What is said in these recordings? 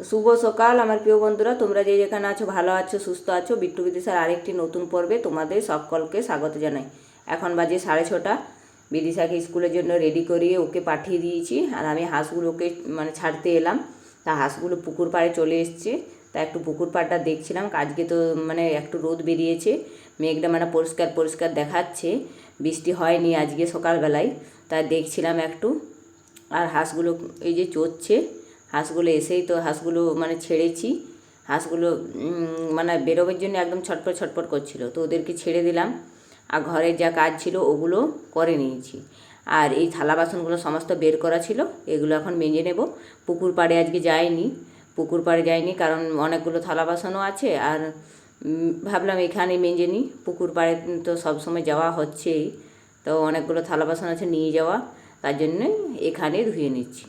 শুভ সকাল, আমার প্রিয় বন্ধুরা। তোমরা যে যেখানে আছো, ভালো আছো, সুস্থ আছো, বিট্টু বিদিশার আরেকটি নতুন পর্বে তোমাদের সকলকে স্বাগত জানাই। এখন বাজে সাড়ে ছটা। বিদিশাকে স্কুলের জন্য রেডি করিয়ে ওকে পাঠিয়ে দিয়েছি। আর আমি হাঁসগুলোকে মানে ছাড়তে এলাম। তা হাঁসগুলো পুকুর পাড়ে চলে এসছে। তা একটু পুকুর পাড়টা দেখছিলাম। আজকে তো মানে একটু রোদ বেরিয়েছে। মেঘটা মানে পরিষ্কার পরিষ্কার দেখাচ্ছে। বৃষ্টি হয়নি আজকে সকালবেলায়। তাই দেখছিলাম একটু। আর হাঁসগুলো এই যে চড়ছে। হাঁসগুলো এসেই তো হাঁসগুলো মানে ছেড়েছি। হাঁসগুলো মানে বেরোবার জন্য একদম ছটপট ছটপট করছিল। তো ওদেরকে ছেড়ে দিলাম। আর ঘরের যা কাজ ছিল ওগুলো করে নিয়েছি। আর এই থালা বাসনগুলো সমস্ত বের করা ছিল। এগুলো এখন মেজে নেব। পুকুর পাড়ে আজকে যাইনি। পুকুর পাড়ে যাইনি কারণ অনেকগুলো থালা বাসনও আছে। আর ভাবলাম এখানে মেজে নিই। পুকুর পাড়ে তো সবসময় যাওয়া হচ্ছেই। তো অনেকগুলো থালা বাসন আছে নিয়ে যাওয়া। তার জন্যই এখানে ধুয়ে নিচ্ছি।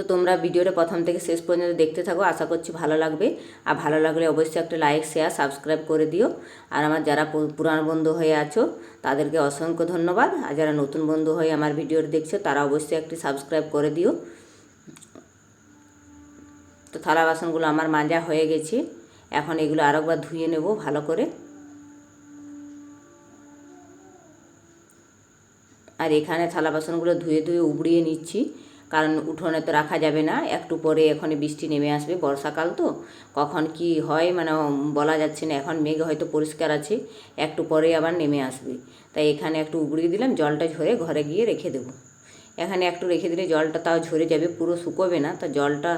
তো তোমরা ভিডিওটা প্রথম থেকে শেষ পর্যন্ত দেখতে থাকো, আশা করছি ভালো লাগবে। আর ভালো লাগলে অবশ্যই একটা লাইক শেয়ার সাবস্ক্রাইব করে দিও। আর আমার যারা পুরানো বন্ধু হয়ে আছো, তাদেরকে অসংখ্য ধন্যবাদ। আর যারা নতুন বন্ধু হয়ে আমার ভিডিওটা দেখছ, তারা অবশ্যই একটি সাবস্ক্রাইব করে দিও। তো থালা বাসনগুলো আমার মাজা হয়ে গেছে। এখন এগুলো আরেকবার ধুয়ে নেব ভালো করে। আর এখানে থালা বাসনগুলো ধুয়ে ধুয়ে উবড়িয়ে নিচ্ছি। কারণ উঠোনে তো রাখা যাবে না, একটু পরে এখনই বৃষ্টি নেমে আসবে বর্ষাকাল তো, কখন কি হয় মানে বলা যাচ্ছে না, এখন মেঘ হয়তো পরিষ্কার আছে, একটু পরে আবার নেমে আসবে। তাই এখানে একটু উবড়িয়ে দিলাম, জলটা ঝরে ঘরে গিয়ে রেখে দেবো। এখানে একটু রেখে দিলে জলটা তাও ঝরে যাবে, পুরো শুকোবে না, তা জলটা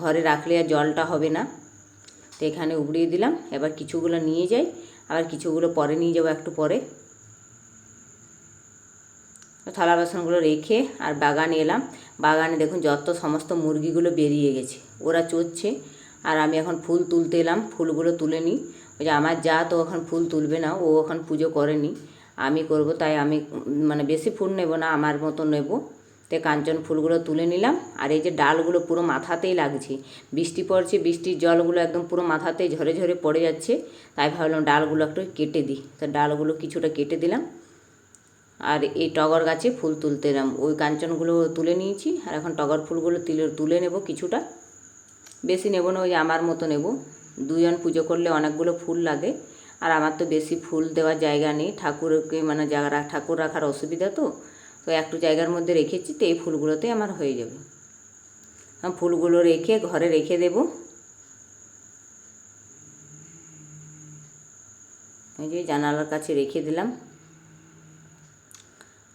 ঘরে রাখলে আর জলটা হবে না। তো এখানে উবড়িয়ে দিলাম, এবার কিছুগুলো নিয়ে যাই, আবার কিছুগুলো পরে নিয়ে যাব একটু পরে। থালা বাসনগুলো রেখে আর বাগানে এলাম। বাগানে দেখুন যত সমস্ত মুরগিগুলো বেরিয়ে গেছে, ওরা চড়ছে। আর আমি এখন ফুল তুলতে এলাম, ফুলগুলো তুলে নিই। ওই যে আমার যা তো এখন ফুল তুলবে না, ও এখন পুজো করেনি। আমি করব, তাই আমি মানে বেশি ফুল নেব না, আমার মতো নেব। তো কাঞ্চন ফুলগুলো তুলে নিলাম। আর এই যে ডালগুলো পুরো মাথাতেই লাগছে। বৃষ্টি পড়ছে, বৃষ্টির জলগুলো একদম পুরো মাথাতেই ঝরে ঝরে পড়ে যাচ্ছে। তাই ভাবলাম ডালগুলো একটু কেটে দিই। তো ডালগুলো কিছুটা কেটে দিলাম। আর এই টগর গাছে ফুল তুলতে এলাম। ওই কাঞ্চনগুলো তুলে নিয়েছি, আর এখন টগর ফুলগুলো তুলে তুলে নেব কিছুটা। বেশি নেব না, ওই আমার মতো নেব। দুজন পুজো করলে অনেকগুলো ফুল লাগে, আর আমার তো বেশি ফুল দেওয়ার জায়গা নেই। ঠাকুরকে মানে জায়গা ঠাকুর রাখার অসুবিধা তো। তো একটু জায়গার মধ্যে রেখেছি, তো এই ফুলগুলোতেই আমার হয়ে যাবে। ফুলগুলো রেখে ঘরে রেখে দেব। এই যে জানালার কাছে রেখে দিলাম।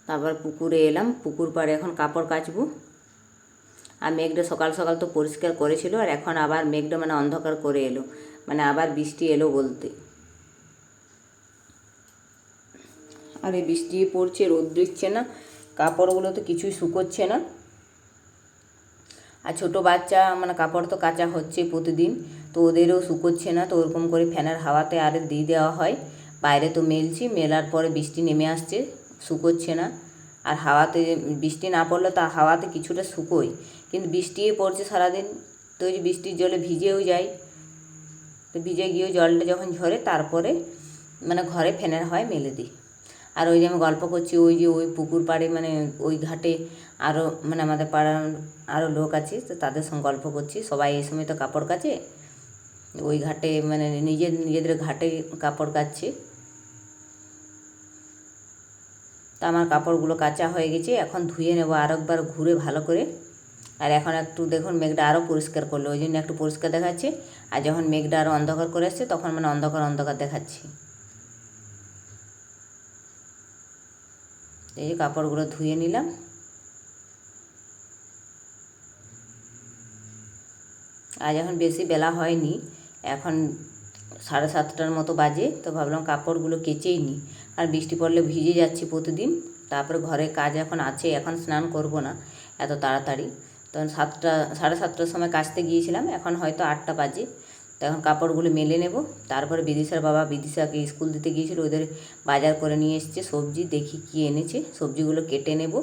তারপর পুকুরে এলাম, পুকুর পাড়ে এখন কাপড় কাচবো। আর মেঘটা সকাল সকাল তো পরিষ্কার করেছিল, আর এখন আবার মেঘটা মানে অন্ধকার করে এলো মানে আবার বৃষ্টি এলো বলতে। আর এই বৃষ্টি পড়ছে, রোদ দিচ্ছে না, কাপড়গুলো তো কিছুই শুকোচ্ছে না। আর ছোটো বাচ্চা মানে কাপড় তো কাচা হচ্ছে প্রতিদিন, তো ওদেরও শুকোচ্ছে না, তো ওরকম করে ফ্যানের হাওয়াতে আর দিয়ে দেওয়া হয়। বাইরে তো মেলছি, মেলার পরে বৃষ্টি নেমে আসছে। শুকোচ্ছে না। আর হাওয়াতে বৃষ্টি না পড়লে তা হাওয়াতে কিছুটা শুকোই। কিন্তু বৃষ্টি পড়ছে সারাদিন, তো ওই যে বৃষ্টির জলে ভিজেও যায়। তো ভিজে গিয়েও জলটা যখন ঝরে, তারপরে মানে ঘরে ফ্যানের হয় মেলে দিই। আর ওই যে আমি গল্প করছি, ওই যে ওই পুকুর পাড়ে মানে ওই ঘাটে আরও মানে আমাদের পাড়ার আরও লোক আছে, তো তাদের সঙ্গে গল্প করছি। সবাই এই সময় তো কাপড় কাচে। ওই ঘাটে মানে নিজের, নিজেদের ঘাটে কাপড় কাচ্ছে। তা আমার কাপড়গুলো কাঁচা হয়ে গেছে, এখন ধুয়ে নেব আরেকবার ঘুরে ভালো করে। আর এখন একটু দেখুন মেঘটা আরও পরিষ্কার করল, ওই জন্য একটু পরিষ্কার দেখাচ্ছে। আর যখন মেঘটা আরও অন্ধকার করে আসছে, তখন মানে অন্ধকার অন্ধকার দেখাচ্ছে। এই যে কাপড়গুলো ধুয়ে নিলাম। আজ এখন বেশি বেলা হয়নি, এখন সাড়ে সাতটার মতো বাজে, তো ভাবলাম কাপড়গুলো কেচেই নিই আর বৃষ্টি পড়লে ভিজে যাচ্ছি প্রতিদিন, তারপরে ঘরে কাজ এখন আছে, এখন স্নান করব না এত তাড়াতাড়ি। তখন সাতটা, সাড়ে সাতটার সময় কাচতে গিয়েছিলাম, এখন হয়তো আটটা বাজে। তো এখন কাপড়গুলো মেলে নেব, তারপরে বিদিশার বাবা বিদিশাকে স্কুল দিতে গিয়েছিল, ওদের বাজার করে নিয়ে এসছে সবজি, দেখি কী এনেছে, সবজিগুলো কেটে নেব।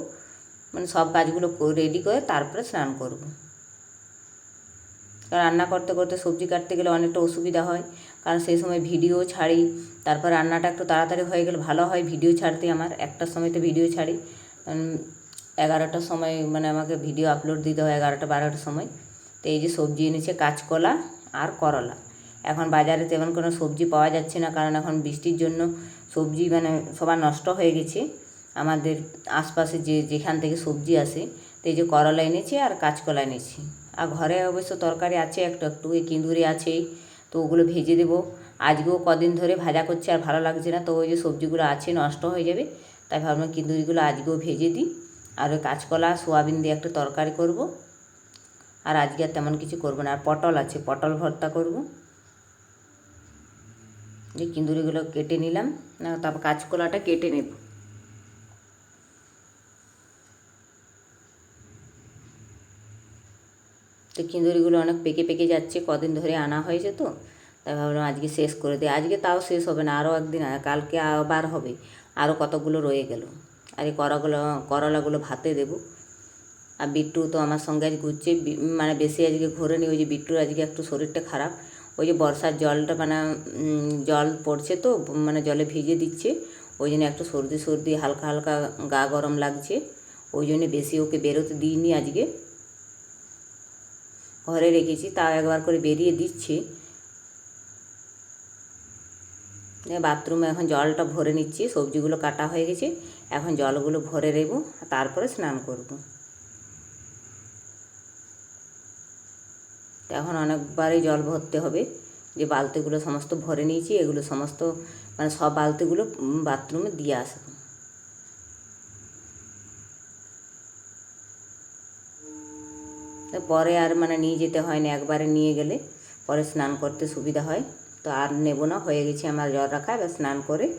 মানে সব কাজগুলো রেডি করে তারপরে স্নান করব। রান্না করতে করতে সবজি কাটতে গেলে অনেকটা অসুবিধা হয়। কারণ সেই সময় ভিডিও ছাড়ি, তারপর রান্নাটা একটু তাড়াতাড়ি হয়ে গেলে ভালো হয় ভিডিও ছাড়তে আমার, একটার সময় তো ভিডিও ছাড়ি। এগারোটার সময় মানে আমাকে ভিডিও আপলোড দিতে হয় এগারোটা বারোটার সময়। তো এই যে সবজি এনেছে, কাঁচকলা আর করলা। এখন বাজারে তেমন কোনো সবজি পাওয়া যাচ্ছে না, কারণ এখন বৃষ্টির জন্য সবজি মানে সবার নষ্ট হয়ে গেছে। আমাদের আশপাশে যে যেখান থেকে সবজি আসে, তো এই যে করলা এনেছি আর কাঁচকলা এনেছি। আর ঘরে অবশ্য তরকারি আছে, একটু একটু এই কিন্দুরি আছেই তো ওগুলো ভেজে দেবো। আজকেও কদিন ধরে ভাজা করছে আর ভালো লাগছে না, তো ওই যে সবজিগুলো আছে নষ্ট হয়ে যাবে, তাই ভাবলাম কিন্দুরিগুলো আজকেও ভেজে দিই। আর ওই কাঁচকলা, সোয়াবিন দিয়ে একটা তরকারি করব। আর আজকে আর তেমন কিছু করব না, আর পটল আছে, পটল ভর্তা করব। যে কিন্দুরিগুলো কেটে নিলাম, না, তারপর কাঁচকলাটা কেটে নেব। তো কিন্দুরিগুলো অনেক পেকে পেকে যাচ্ছে, কদিন ধরে আনা হয়েছে তো, তাই ভাবলাম আজকে শেষ করে দিই। আজকে তাও শেষ হবে না, আরও একদিন, কালকে আবার হবে, আরও কতগুলো রয়ে গেল। আর এই করগুলো, করলাগুলো ভাতে দেবো। আর বিট্টু তো আমার সঙ্গে আজ ঘুরছে মানে বেশি আজকে ঘোরে নি ওই যে বিট্টুর আজকে একটু শরীরটা খারাপ, ওই যে বর্ষার জলটা মানে জল পড়ছে তো মানে জলে ভিজে দিচ্ছে, ওই জন্য একটু সর্দি সর্দি, হালকা হালকা গা গরম লাগছে, ওই জন্য বেশি ওকে বেরোতে দিইনি আজকে। ঘরে রেখেছি, তাও একবার করে বেরিয়ে দিচ্ছি। বাথরুমে এখন জলটা ভরে নিচ্ছি, সবজিগুলো কাটা হয়ে গেছে, এখন জলগুলো ভরে নেব, তারপরে স্নান করব। এখন অনেকবারই জল ভরতে হবে, যে বালতিগুলো সমস্ত ভরে নিয়েছি, এগুলো সমস্ত মানে সব বালতিগুলো বাথরুমে দিয়ে আসব। তো পরে আর মানে নিয়ে যেতে হয় না একবারে নিয়ে গেলে। পরে স্নান করতে সুবিধা হয়। তো আর নেব না, হয়ে গেছে আমার জল রাখা, এবার স্নান করে।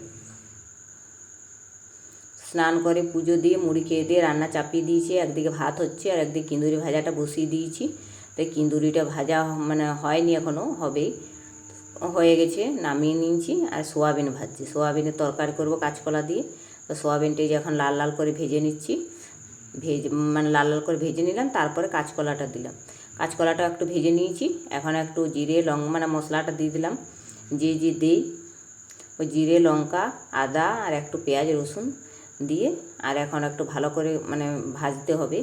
স্নান করে পুজো দিয়ে মুড়ি খেয়ে দিয়ে রান্না চাপিয়ে দিয়েছি। একদিকে ভাত হচ্ছে আর একদিকে কিন্দুরি ভাজাটা বসিয়ে দিয়েছি। তো কিন্দুরিটা ভাজা মানে হয়নি এখনও হবেই। হয়ে গেছে, নামিয়ে নিয়েছি। আর সোয়াবিন ভাজছি। সোয়াবিনের তরকারি করব কাঁচকলা দিয়ে। তো সোয়াবিনটাই যখন লাল লাল করে ভেজে নিচ্ছি। ভেজে মানে লাল লাল করে ভেজে নিলাম, তারপরে কাঁচকলাটা দিলাম। কাঁচকলাটা একটু ভেজে নিয়েছি এখন একটু জিরে, লং মানে মশলাটা দিয়ে দিলাম। যে যে দিই, ওই জিরে, লঙ্কা, আদা, আর একটু পেঁয়াজ, রসুন দিয়ে, আর এখন একটু ভালো করে মানে ভাজতে হবে।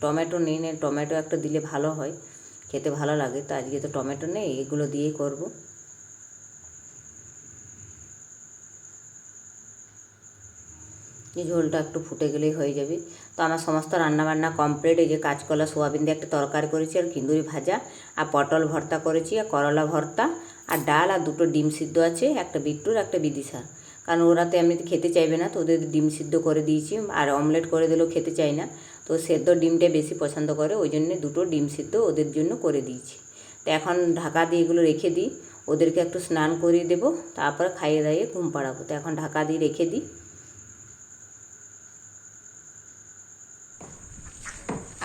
টমেটো নেই নেই টমেটো একটা দিলে ভালো হয়, খেতে ভালো লাগে, তো আজকে তো টমেটো নেই, এগুলো দিয়েই করব। এই ঝোলটা একটু ফুটে গেলেই হয়ে যাবে। তো আমার সমস্ত রান্নাবান্না কমপ্লিট এই যে কাঁচকলা, সোয়াবিন দিয়ে একটা তরকারি করেছি, আর কিন্দুরি ভাজা, আর পটল ভর্তা করেছি, আর করলা ভর্তা, আর ডাল, আর দুটো ডিম সিদ্ধ আছে, একটা বিট্টুর একটা বিদিশা কারণ ওরা তো এমনিতে খেতে চাইবে না, তো ওদের ডিম সিদ্ধ করে দিয়েছি, আর অমলেট করে দিলেও খেতে চাই না। তো সেদ্ধ ডিমটা বেশি পছন্দ করে, ওই জন্য দুটো ডিম সিদ্ধ ওদের জন্য করে দিয়েছি। তো এখন ঢাকা দিয়ে এগুলো রেখে দিই, ওদেরকে একটু স্নান করিয়ে দেবো, তারপরে খাইয়ে দাইয়ে ঘুম পাড়াবো। তো এখন ঢাকা দিয়ে রেখে দিই।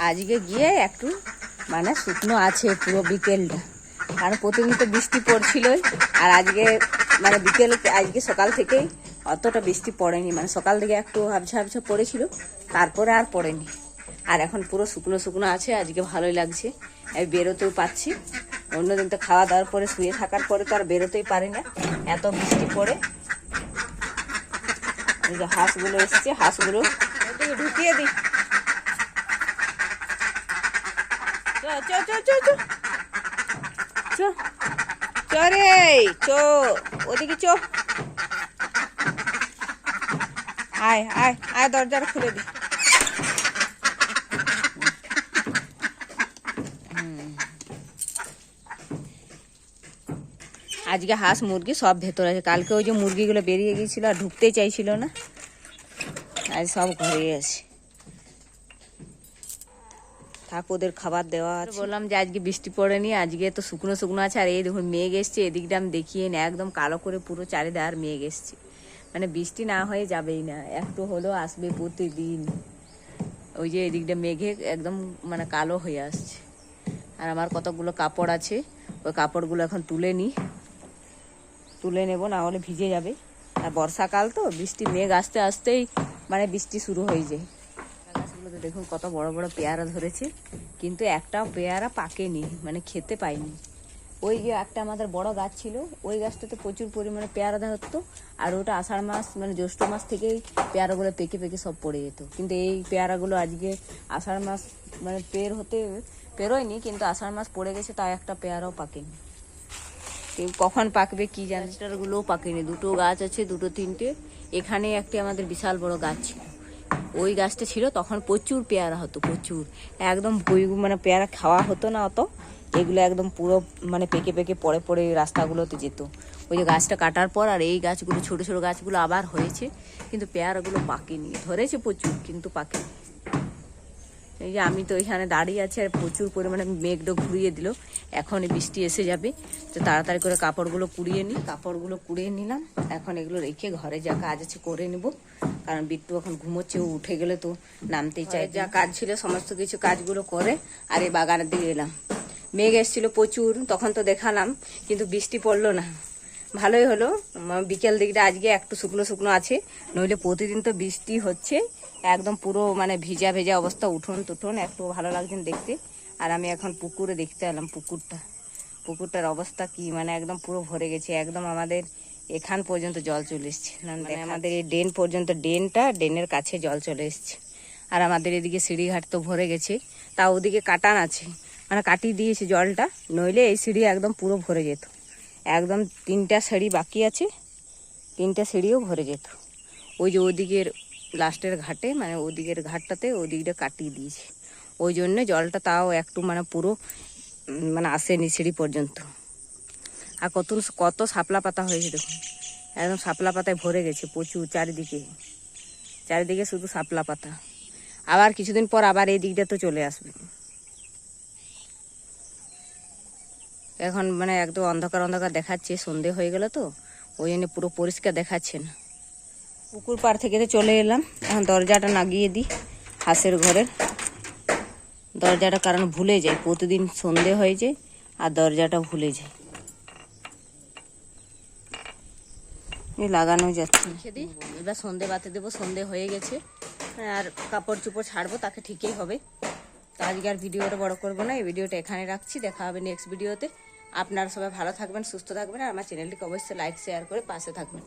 আজকে গিয়ে একটু মানে শুকনো আছে পুরো বিকেলটা। কারণ প্রতিদিন তো বৃষ্টি পড়ছিলই, আর আজকে মানে বিকেল, আজকে সকাল থেকেই অতটা বৃষ্টি পড়েনি। মানে সকাল থেকে একটু আবছা আবছা পড়েছিল, তারপরে আর পড়েনি। আর এখন পুরো শুকনো শুকনো আছে, আজকে ভালোই লাগছে। আমি বেরোতেও পাচ্ছি অন্যদিন তো খাওয়া দাওয়ার পরে শুয়ে থাকার পরে তো আর বেরোতেই পারি না। এত বৃষ্টি পড়ে। হাঁসগুলো এসছে, হাঁসগুলো ঢুকিয়ে দিই। চ চ রে, চ, ওদিকে চ। আয় আয় আয়, দরজাটা খুলে দি। আজকে হাঁস, মুরগি সব ভেতর আছে। কালকে ওই যে মুরগিগুলো বেরিয়ে গিয়েছিল আর ঢুকতেই চাইছিল না, আজ সব ঘরে আছে। থাক ওদের খাবার দেওয়া আছে। বললাম যে আজকে বৃষ্টি পড়েনি আজকে তো শুকনো শুকনো আছে আর এই দেখুন মেঘ এসছে এদিকটা আমি দেখিয়ে না একদম কালো করে পুরো চারিদার আর মেঘ এসছে। মানে বৃষ্টি না হয়ে যাবেই না একটু হলেও আসবে প্রতিদিন। ওই যে এদিকটা মেঘে একদম মানে কালো হয়ে আসছে। আর আমার কতগুলো কাপড় আছে ওই কাপড়গুলো এখন তুলে নিই তুলে নেব না হলে ভিজে যাবে। আর বর্ষাকাল তো বৃষ্টি মেঘ আসতে আসতেই মানে বৃষ্টি শুরু হয়ে যায়। দেখুন কত বড় বড় পেয়ারা ধরেছে। কিন্তু একটা পেয়ারা পাকেনি মানে খেতে পাইনি। ওই যে একটা আমাদের বড় গাছ ছিল, ওই গাছটাতে প্রচুর পরিমাণে পেয়ারা ধরতো, আর ওটা আষাঢ় মাস মানে জ্যৈষ্ঠ মাস থেকেই পেয়ারাগুলো পেকে পেকে সব পড়ে যেত। কিন্তু এই পেয়ারাগুলো আজকে আষাঢ় মাস মানে পের হতে পেরোয়নি, কিন্তু আষাঢ় মাস পড়ে গেছে, তাই একটা পেয়ারাও পাকেনি। কখন পাকবে কি জানি। পাকেনি, দুটো গাছ আছে, দুটো তিনটে। এখানে একটি আমাদের বিশাল বড় গাছ ছিল। ওই গাছটা ছিল, তখন প্রচুর পেয়ারা হতো, প্রচুর। একদম বই মানে পেয়ারা খাওয়া হতো না অত। এগুলো একদম পুরো মানে পেকে পেকে পড়ে পড়ে রাস্তাগুলোতে যেত। ওই যে গাছটা কাটার পর আর এই গাছগুলো, ছোট ছোট গাছগুলো আবার হয়েছে, কিন্তু পেয়ারাগুলো পাকেনি। ধরেছে প্রচুর, কিন্তু পাকেনি। এই যে আমি তো এখানে দাঁড়িয়ে আছি আর প্রচুর পরিমাণে মেঘটা ঘুরিয়ে দিল। এখনই বৃষ্টি এসে যাবে। তো তাড়াতাড়ি করে কাপড়গুলো কুড়িয়ে নিই কাপড়গুলো কুড়িয়ে নিলাম। এখন এগুলো রেখে ঘরে যা কাজ আছে করে নেব। কারণ বিট্টু এখন ঘুমোচ্ছে, ও উঠে গেলে তো নামতেই চায়। যা কাজ ছিল, সমস্ত কিছু কাজগুলো করে আর এই বাগানের দিকে এলাম। মেঘ এসেছিল প্রচুর, তখন তো দেখালাম, কিন্তু বৃষ্টি পড়ল না। ভালোই হলো। বিকেল দিকটা আজকে একটু শুকনো শুকনো আছে, নইলে প্রতিদিন তো বৃষ্টি হচ্ছে। একদম পুরো মানে ভিজা ভেজা অবস্থা উঠোন তুঠোন একটু ভালো লাগছে দেখতে। আর আমি এখন পুকুরে দেখতে এলাম পুকুরটা। পুকুরটার অবস্থা কি মানে একদম পুরো ভরে গেছে একদম আমাদের এখান পর্যন্ত জল চলে এসছে। মানে আমাদের এই ড্রেন পর্যন্ত ড্রেনটা ড্রেনের কাছে জল চলে এসছে। আর আমাদের এদিকে সিঁড়িঘাট তো ভরে গেছে তা ওদিকে কাটান আছে। মানে কাটিয়ে দিয়েছে জলটা নইলে এই সিঁড়ি একদম পুরো ভরে যেত। একদম তিনটা সিঁড়ি বাকি আছে তিনটা সিঁড়িও ভরে যেত। ওই যে ওদিকের লাস্টের ঘাটে মানে ওদিকের ঘাটটাতে ওদিকটা কাটিয়ে দিয়েছে। ওই জন্য জলটা তাও একটু মানে পুরো মানে আসেনি সিঁড়ি পর্যন্ত। আর কত কত শাপলা পাতা হয়েছে দেখুন। একদম শাপলা পাতায় ভরে গেছে প্রচুর চারিদিকে। চারিদিকে শুধু শাপলা পাতা। আবার কিছুদিন পর আবার এই দিকটা তো চলে আসবে। এখন মানে একদম অন্ধকার অন্ধকার দেখাচ্ছে, সন্ধে হয়ে গেল তো। ওই জন্য পুরো পরিষ্কার দেখাচ্ছে না। পুকুর পাড় থেকে তো চলে এলাম। এখন দরজাটা লাগিয়ে দিই হাঁসের ঘরের। দরজাটা কারণ ভুলে যায়, প্রতিদিন সন্ধে হয়ে যায় আর দরজাটা ভুলে যায়। লাগানো যাচ্ছে এবার সন্ধে বাতে দেবো, সন্ধে হয়ে গেছে। আর কাপড় চুপড় ছাড়বো, তাকে ঠিকই হবে। তো আজকে আর ভিডিওটা বড় করব না, এই ভিডিওটা এখানে রাখছি। দেখা হবে নেক্সট ভিডিওতে আপনারা সবাই ভালো থাকবেন, সুস্থ থাকবেন, আর আমার চ্যানেলটিকে অবশ্যই লাইক শেয়ার করে পাশে থাকবেন।